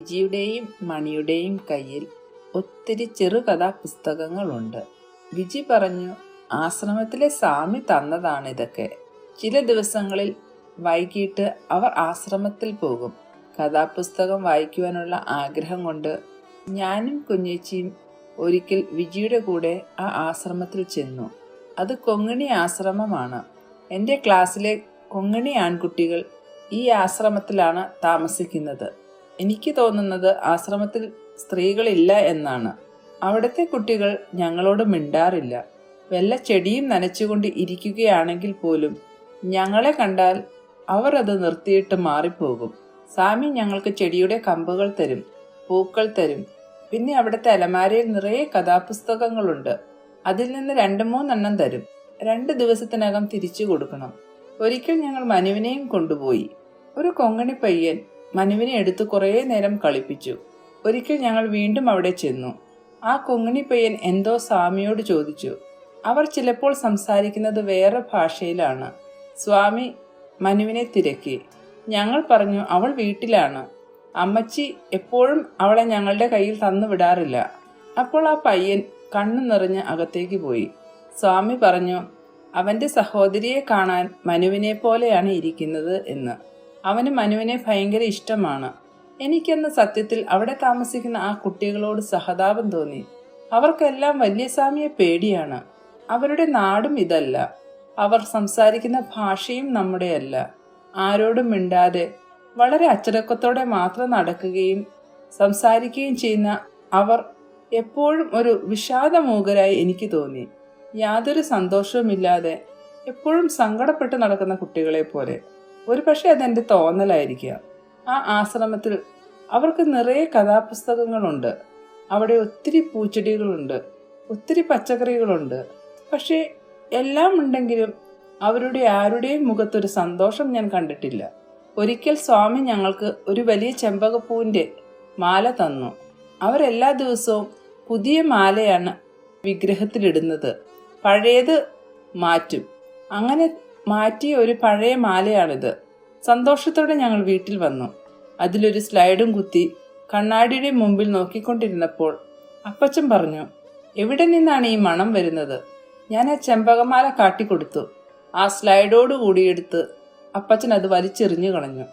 വിജിയുടെയും മണിയുടെയും കയ്യിൽ ഒത്തിരി ചെറുകഥാ പുസ്തകങ്ങളുണ്ട് വിജി പറഞ്ഞു ആശ്രമത്തിലെ സ്വാമി തന്നതാണ് ഇതൊക്കെ ചില ദിവസങ്ങളിൽ വൈകിട്ട് അവർ ആശ്രമത്തിൽ പോകും. കഥാപുസ്തകം വായിക്കുവാനുള്ള ആഗ്രഹം കൊണ്ട് ഞാനും കുഞ്ഞേച്ചിയും ഒരിക്കൽ വിജിയുടെ കൂടെ ആ ആശ്രമത്തിൽ ചെന്നു. അത് കൊങ്ങിണി ആശ്രമമാണ്. എന്റെ ക്ലാസ്സിലെ കൊങ്ങിണി ആൺകുട്ടികൾ ഈ ആശ്രമത്തിലാണ് താമസിക്കുന്നത്. എനിക്ക് തോന്നുന്നത് ആശ്രമത്തിൽ സ്ത്രീകളില്ല എന്നാണ്. അവിടുത്തെ കുട്ടികൾ ഞങ്ങളോട് മിണ്ടാറില്ല. വല്ല ചെടിയും നനച്ചുകൊണ്ട് ഇരിക്കുകയാണെങ്കിൽ പോലും ഞങ്ങളെ കണ്ടാൽ അവർ അത് നിർത്തിയിട്ട് മാറിപ്പോകും. സ്വാമി ഞങ്ങൾക്ക് ചെടിയുടെ കമ്പുകൾ തരും പൂക്കൾ തരും. പിന്നെ അവിടുത്തെ അലമാരയിൽ നിറയെ കഥാപുസ്തകങ്ങളുണ്ട്. അതിൽ നിന്ന് രണ്ട് മൂന്നെണ്ണം തരും. രണ്ട് ദിവസത്തിനകം തിരിച്ചു കൊടുക്കണം. ഒരിക്കൽ ഞങ്ങൾ മനുവിനെയും കൊണ്ടുപോയി. ഒരു കൊങ്ങണി പയ്യൻ മനുവിനെ എടുത്ത് കുറേ നേരം കളിപ്പിച്ചു. ഒരിക്കൽ ഞങ്ങൾ വീണ്ടും അവിടെ ചെന്നു. ആ കൊങ്ങണി പയ്യൻ എന്തോ സ്വാമിയോട് ചോദിച്ചു. അവർ ചിലപ്പോൾ സംസാരിക്കുന്നത് വേറെ ഭാഷയിലാണ്. സ്വാമി മനുവിനെ തിരക്കി. ഞങ്ങൾ പറഞ്ഞു അവൾ വീട്ടിലാണ്. അമ്മച്ചി എപ്പോഴും അവളെ ഞങ്ങളുടെ കയ്യിൽ തന്നു വിടാറില്ല. അപ്പോൾ ആ പയ്യൻ കണ്ണു നിറഞ്ഞ് അകത്തേക്ക് പോയി. സ്വാമി പറഞ്ഞു അവന്റെ സഹോദരിയെ കാണാൻ മനുവിനെ പോലെയാണ് ഇരിക്കുന്നത് എന്ന്. അവന് മനുവിനെ ഭയങ്കര ഇഷ്ടമാണ്. എനിക്കെന്ന സത്യത്തിൽ അവിടെ താമസിക്കുന്ന ആ കുട്ടികളോട് സഹതാപം തോന്നി. അവർക്കെല്ലാം വലിയ സ്വാമിയെ പേടിയാണ്. അവരുടെ നാടും ഇതല്ല. അവർ സംസാരിക്കുന്ന ഭാഷയും നമ്മുടെയല്ല. ആരോടും മിണ്ടാതെ വളരെ അച്ചടക്കത്തോടെ മാത്രം നടക്കുകയും സംസാരിക്കുകയും ചെയ്യുന്ന അവർ എപ്പോഴും ഒരു വിഷാദമൂകരായി എനിക്ക് തോന്നി. യാതൊരു സന്തോഷവുമില്ലാതെ എപ്പോഴും സങ്കടപ്പെട്ട് നടക്കുന്ന കുട്ടികളെ പോലെ ഒരു പക്ഷേ അതെന്റെ തോന്നലായിരിക്കുക ആ ആശ്രമത്തിൽ അവർക്ക് നിറയെ കഥാപുസ്തകങ്ങളുണ്ട്. അവിടെ ഒത്തിരി പൂച്ചെടികളുണ്ട് ഒത്തിരി പച്ചക്കറികളുണ്ട്. പക്ഷേ എല്ലാം ഉണ്ടെങ്കിലും അവരുടെ ആരുടെയും മുഖത്തൊരു സന്തോഷം ഞാൻ കണ്ടിട്ടില്ല. ഒരിക്കൽ സ്വാമി ഞങ്ങൾക്ക് ഒരു വലിയ ചെമ്പകപ്പൂവിന്റെ മാല തന്നു. അവരെല്ലാ ദിവസവും പുതിയ മാലയാണ് വിഗ്രഹത്തിലിടുന്നത്. പഴയത് മാറ്റും. അങ്ങനെ മാറ്റിയ ഒരു പഴയ മാലയാണിത്. സന്തോഷത്തോടെ ഞങ്ങൾ വീട്ടിൽ വന്നു. അതിലൊരു സ്ലൈഡും കുത്തി കണ്ണാടിയുടെ മുമ്പിൽ നോക്കിക്കൊണ്ടിരുന്നപ്പോൾ അപ്പച്ചൻ പറഞ്ഞു എവിടെ നിന്നാണ് ഈ മണം വരുന്നത്? ഞാൻ ആ ചെമ്പകമാല കാട്ടിക്കൊടുത്തു. ആ സ്ലൈഡോട് കൂടിയെടുത്ത് അപ്പച്ചൻ അത് വലിച്ചെറിഞ്ഞു കളഞ്ഞു.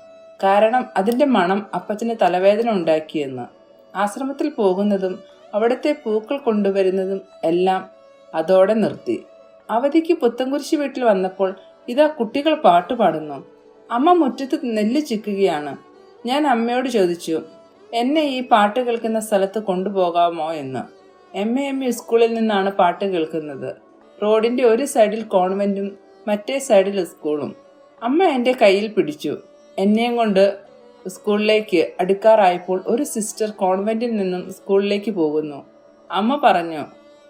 കാരണം അതിന്റെ മണം അപ്പച്ചന് തലവേദന ഉണ്ടാക്കിയെന്ന് ആശ്രമത്തിൽ പോകുന്നതും അവിടുത്തെ പൂക്കൾ കൊണ്ടുവരുന്നതും എല്ലാം അതോടെ നിർത്തി. അവധിക്ക് പുത്തൻകുരിശി വീട്ടിൽ വന്നപ്പോൾ ഇതാ കുട്ടികൾ പാട്ട് പാടുന്നു. അമ്മ മുറ്റത്ത് നെല്ല് ചിക്കുകയാണ്. ഞാൻ അമ്മയോട് ചോദിച്ചു എന്നെ ഈ പാട്ട് കേൾക്കുന്ന സ്ഥലത്ത് കൊണ്ടുപോകാമോ എന്ന്? എം എ എം സ്കൂളിൽ നിന്നാണ് പാട്ട് കേൾക്കുന്നത്. റോഡിന്റെ ഒരു സൈഡിൽ കോൺവെന്റും മറ്റേ സൈഡിൽ സ്കൂളും. അമ്മ എന്റെ കയ്യിൽ പിടിച്ചു. എന്നെയും കൊണ്ട് സ്കൂളിലേക്ക് അടുക്കാറായപ്പോൾ ഒരു സിസ്റ്റർ കോൺവെന്റിൽ നിന്നും സ്കൂളിലേക്ക് പോകുന്നു. അമ്മ പറഞ്ഞു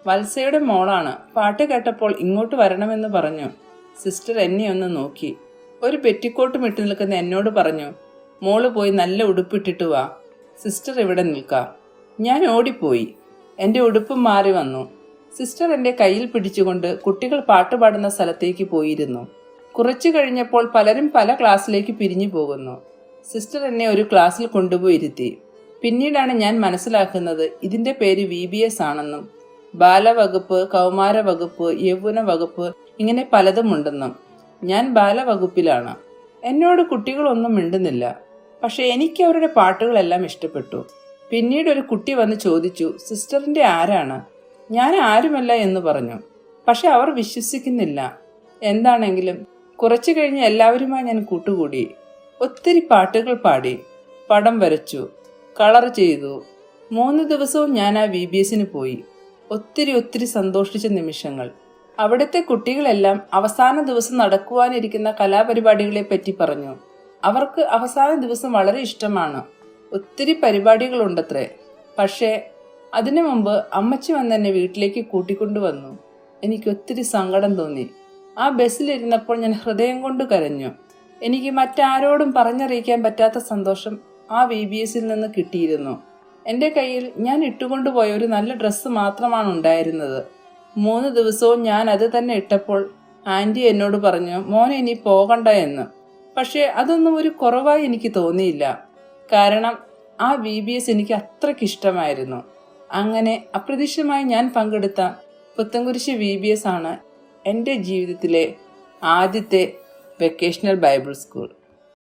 വത്സയുടെ മോളാണ്. പാട്ട് കേട്ടപ്പോൾ ഇങ്ങോട്ട് വരണമെന്ന് പറഞ്ഞു. സിസ്റ്റർ എന്നെ ഒന്ന് നോക്കി. ഒരു പെറ്റിക്കോട്ടും ഇട്ട് നിൽക്കുന്ന എന്നോട് പറഞ്ഞു മോൾ പോയി നല്ല ഉടുപ്പിട്ടിട്ട് വാ. സിസ്റ്റർ ഇവിടെ നിൽക്കാം. ഞാൻ ഓടിപ്പോയി. എന്റെ ഉടുപ്പ് മാറി വന്നു. സിസ്റ്റർ എന്റെ കയ്യിൽ പിടിച്ചുകൊണ്ട് കുട്ടികൾ പാട്ടുപാടുന്ന സ്ഥലത്തേക്ക് പോയിരുന്നു. കുറച്ചു കഴിഞ്ഞപ്പോൾ പലരും പല ക്ലാസ്സിലേക്ക് പിരിഞ്ഞു പോകുന്നു. സിസ്റ്റർ എന്നെ ഒരു ക്ലാസ്സിൽ കൊണ്ടുപോയിരുത്തി. പിന്നീടാണ് ഞാൻ മനസ്സിലാക്കുന്നത് ഇതിന്റെ പേര് വി ബി എസ് ആണെന്നും ബാലവകുപ്പ് കൗമാര വകുപ്പ് യൗവന വകുപ്പ് ഇങ്ങനെ പലതുമുണ്ടെന്നും ഞാൻ ബാലവകുപ്പിലാണ്. എന്നോട് കുട്ടികളൊന്നും മിണ്ടുന്നില്ല. പക്ഷെ എനിക്ക് അവരുടെ പാട്ടുകളെല്ലാം ഇഷ്ടപ്പെട്ടു. പിന്നീട് ഒരു കുട്ടി വന്ന് ചോദിച്ചു സിസ്റ്ററിന്റെ ആരാണ്? ഞാൻ ആരുമല്ല എന്ന് പറഞ്ഞു. പക്ഷെ അവർ വിശ്വസിക്കുന്നില്ല. എന്താണെങ്കിലും കുറച്ചു കഴിഞ്ഞ് എല്ലാവരുമായി ഞാൻ കൂട്ടുകൂടി. ഒത്തിരി പാട്ടുകൾ പാടി. പടം വരച്ചു. കളർ ചെയ്തു. മൂന്ന് ദിവസവും ഞാൻ ആ വി ബി എസിന് പോയി. ഒത്തിരി ഒത്തിരി സന്തോഷിച്ച നിമിഷങ്ങൾ. അവിടുത്തെ കുട്ടികളെല്ലാം അവസാന ദിവസം നടക്കുവാനിരിക്കുന്ന കലാപരിപാടികളെ പറ്റി പറഞ്ഞു. അവർക്ക് അവസാന ദിവസം വളരെ ഇഷ്ടമാണ്. ഒത്തിരി പരിപാടികളുണ്ടത്രേ. പക്ഷേ അതിനു മുമ്പ് അമ്മച്ചി വന്ന് എന്നെ വീട്ടിലേക്ക് കൂട്ടിക്കൊണ്ടുവന്നു എനിക്ക് ഒത്തിരി സങ്കടം തോന്നി. ആ ബസ്സിലിരുന്നപ്പോൾ ഞാൻ ഹൃദയം കൊണ്ട് കരഞ്ഞു. എനിക്ക് മറ്റാരോടും പറഞ്ഞറിയിക്കാൻ പറ്റാത്ത സന്തോഷം ആ വി ബി എസിൽ നിന്ന് കിട്ടിയിരുന്നു. എന്റെ കയ്യിൽ ഞാൻ ഇട്ടുകൊണ്ടുപോയ ഒരു നല്ല ഡ്രസ്സ് മാത്രമാണ് ഉണ്ടായിരുന്നത്. മൂന്ന് ദിവസവും ഞാൻ അത് തന്നെ ഇട്ടപ്പോൾ ആന്റി എന്നോട് പറഞ്ഞു മോനെ ഇനി പോകണ്ട എന്ന്. പക്ഷേ അതൊന്നും ഒരു കുറവായി എനിക്ക് തോന്നിയില്ല. കാരണം ആ വി ബി എസ് എനിക്ക് അത്രയ്ക്ക് ഇഷ്ടമായിരുന്നു. അങ്ങനെ അപ്രതീക്ഷിതമായി ഞാൻ പങ്കെടുത്ത പുത്തൻകുരിശ് വി ബി എസ് ആണ് എന്റെ ജീവിതത്തിലെ ആദ്യത്തെ വെക്കേഷണൽ ബൈബിൾ സ്കൂൾ